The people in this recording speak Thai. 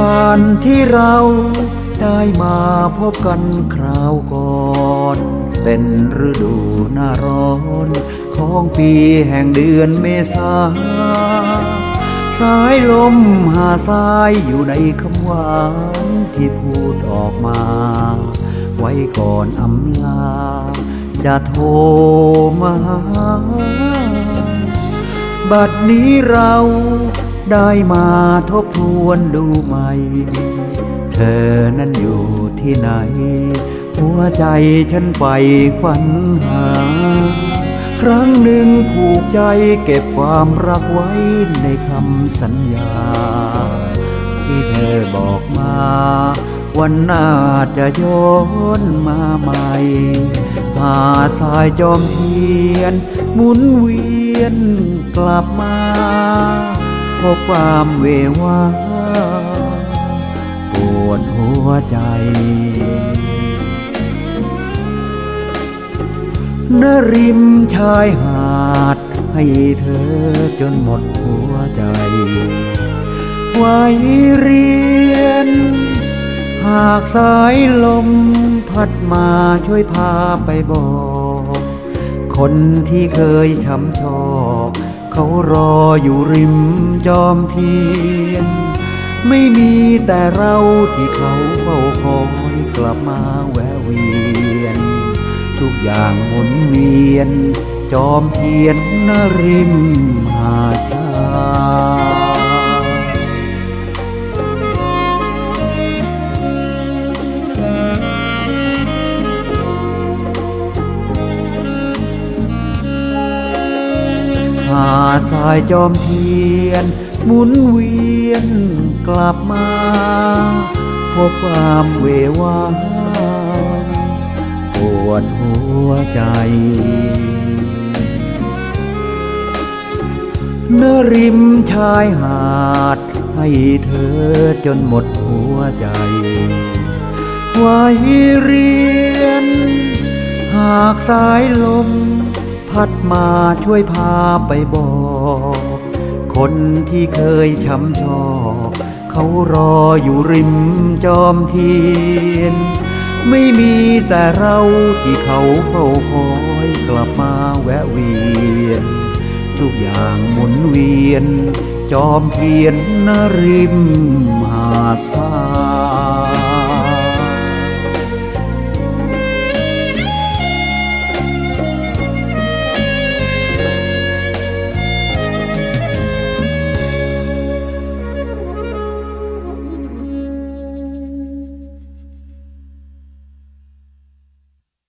วันที่เราได้มาพบกันคราวก่อน เป็นฤดูหน้าร้อน ของปีแห่งเดือนเมษา สายลมหาสายอยู่ในคำหวานที่พูดออกมา ไว้ก่อนอำลา จะโทรมาบัดนี้เรา ได้มาทบทวนดูใหม่ เธอนั้นอยู่ที่ไหน หัวใจฉันไปควันหา ครั้งหนึ่งผูกใจเก็บความรักไว้ในคำสัญญา ที่เธอบอกมา วันหน้าจะย้อนมาใหม่หาสายจอมเทียน หมุนเวียนกลับมา พบความเววาปวดหัวใจ นริมชายหาด ให้เธอจนหมดหัวใจ ไว้เรียน หากสายลมพัดมาช่วยพาไปบอก คนที่เคยช้ำชอก เขารออยู่ริมจอมเทียน ไม่มีแต่เราที่เขาเฝ้าคอยกลับมาแวะเวียน ทุกอย่างหมุนเวียน จอมเทียนนริมหาชา หาสายจอมเทียน หมุนเวียนกลับมา พบความเววาปวดหัวใจนริมชายหาด ให้เธอจนหมดหัวใจไว้เรียน หากสายลม พัดมาช่วยพาไปบอก คนที่เคยช้ำชอกเขารออยู่ริมจอมเทียน ไม่มีแต่เราที่เขาเฝ้าคอยกลับมาแวะเวียน ทุกอย่างหมุนเวียน จอมเทียนนริมหาดทราย